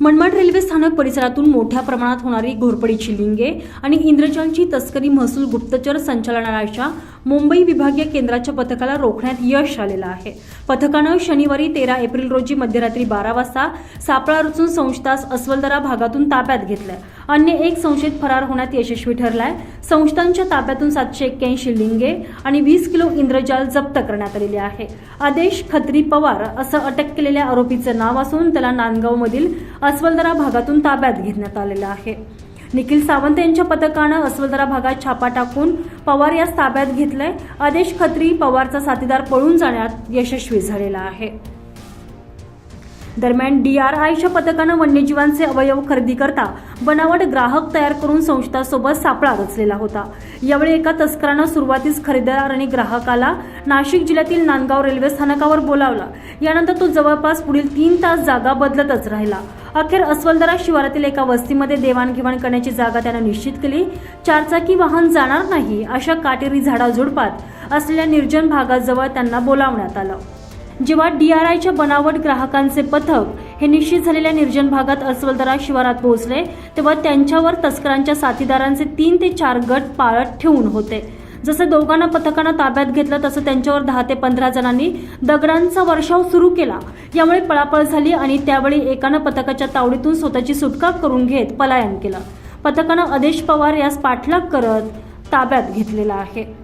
Manmad railway स्थानक परिसरातून मोठ्या प्रमाणात होणारी घोरपडीची लिंगे आणि इंद्रजालची तस्करी महसूल गुप्तचर संचालनालयाच्या मुंबई विभागीय केंद्राच्या पथकाला रोखण्यात यश आलेलं आहे. पथकानं शनिवारी तेरा एप्रिल रोजी मध्यरात्री बारा वाजता सापळा रचून संस्थास अस्वलदरा भागातून ताब्यात घेतलंय अन्य एक संशयित फरार होण्यात यशस्वी ठरलाय. संस्थांच्या ताब्यातून सातशे एक्क्याऐंशी लिंगे आणि वीस किलो इंद्रजाल जप्त करण्यात आलेले आहे. आदेश खत्री पवार असं अटक केलेल्या आरोपीचं नाव असून त्याला नांदगावमधील अस्वलदरा भागातून ताब्यात घेण्यात आलेलं आहे. निखिल सावंत यांच्या पथकानं अस्वलदरा भागात छापा टाकून पवार यास ताब्यात घेतलंय. आदेश खत्री पवारचा साथीदार पळून जाण्यात यशस्वी झालेला आहे. दरम्यान डी आर आयच्या पथकानं वन्यजीवांचे अवयव खरेदी करता बनावट ग्राहक तयार करून संस्थासोबत सापळा रचलेला होता. यावेळी एका तस्करानं सुरुवातीस खरेदीदार आणि ग्राहकाला नाशिक जिल्ह्यातील नांदगाव रेल्वे स्थानकावर बोलावला. यानंतर तो जवळपास पुढील तीन तास जागा बदलतच राहिला. अखेर अस्वलदरा शिवारातील एका वस्तीमध्ये देवाणघेवाण करण्याची जागा त्यानं निश्चित केली. चारचाकी वाहन जाणार नाही अशा काटेरी झाडाझुडपात असलेल्या निर्जन भागाजवळ त्यांना बोलावण्यात आलं. जेव्हा डी आर आयच्या बनावट ग्राहकांचे पथक हे निश्चित झालेल्या निर्जन भागात अस्वलदरा शिवारात पोहोचले तेव्हा त्यांच्यावर तस्करांच्या साथीदारांचे तीन ते चार गट पाळत ठेवून होते. जसं दोघांना पथकानं ताब्यात घेतलं तसं त्यांच्यावर दहा ते पंधरा जणांनी दगडांचा वर्षाव सुरू केला. यामुळे पळापळ झाली आणि त्यावेळी एकानं पथकाच्या तावडीतून स्वतःची सुटका करून घेत पलायन केलं. पथकानं आदेश पवार यास पाठलाग करत ताब्यात घेतलेला आहे.